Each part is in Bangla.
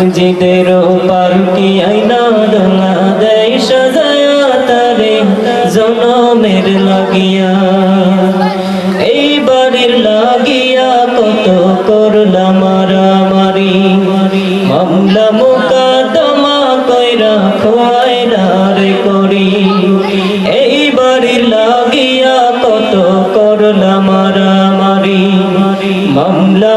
মসজিদের পালকি আইনা দোলা দেয় সাজায়া তারে জনমের লাগিয়া? এই বাড়ির লাগিয়া কত করলাম মারামারি। মামলা মোকাদমা কইরা খোয়াইলা রে করি। এই বাড়ির লাগিয়া কত করলাম মামলা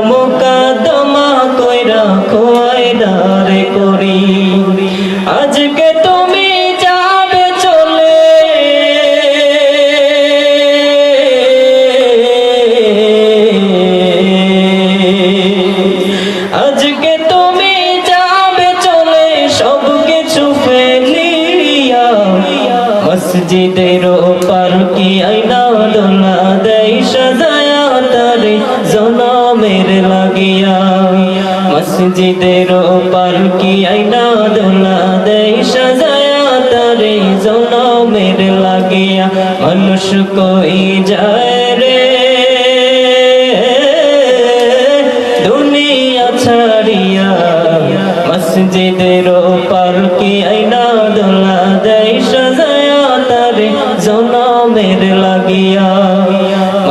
মসজিদের পালকি আইনা দোলা দেয়, সাজায়া তারে জনমের লাগিয়া। মসজিদের পালকি আইনা দোলা দেয়, সাজায়া তারে জনমের লাগিয়া। মানুষ কই যায় রে? দুনিয়া ছাড়িয়া মসজিদের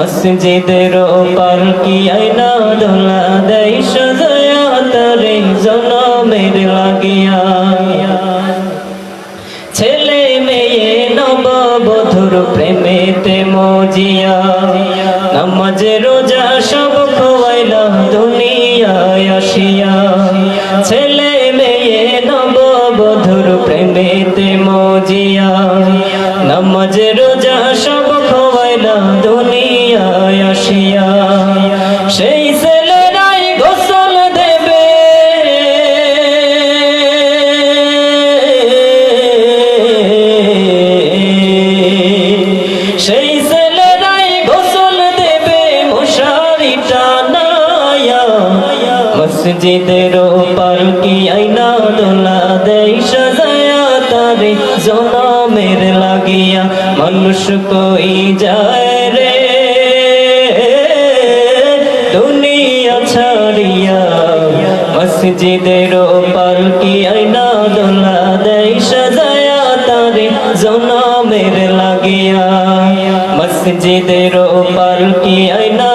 মসজিদের পালকি আইনা দোলা দেয়, সাজায়া তারে জনমের লাগিয়া। ছেলে মেয়ে নববধুর প্রেমেতে মজিয়া। নামাজ রোজা সব খোয়াইলা, দুনিয়ায় আসিয়া। ছেলে মেয়ে নববধুর প্রেমেতে মজিয়া। নামাজ রোজা সব খোয়াইলা, দুনিয়ায় মসজিদের পালকি আইনা দোলা দেয় সাজায়া তারে জনমের লাগিয়া, মানুষ কই যায় রে? দুনিয়া ছাড়িয়া মসজিদের পালকি আইনা দোলা দেয় সাজায়া তারে জনমের লাগিয়া, মসজিদের পালকি আইনা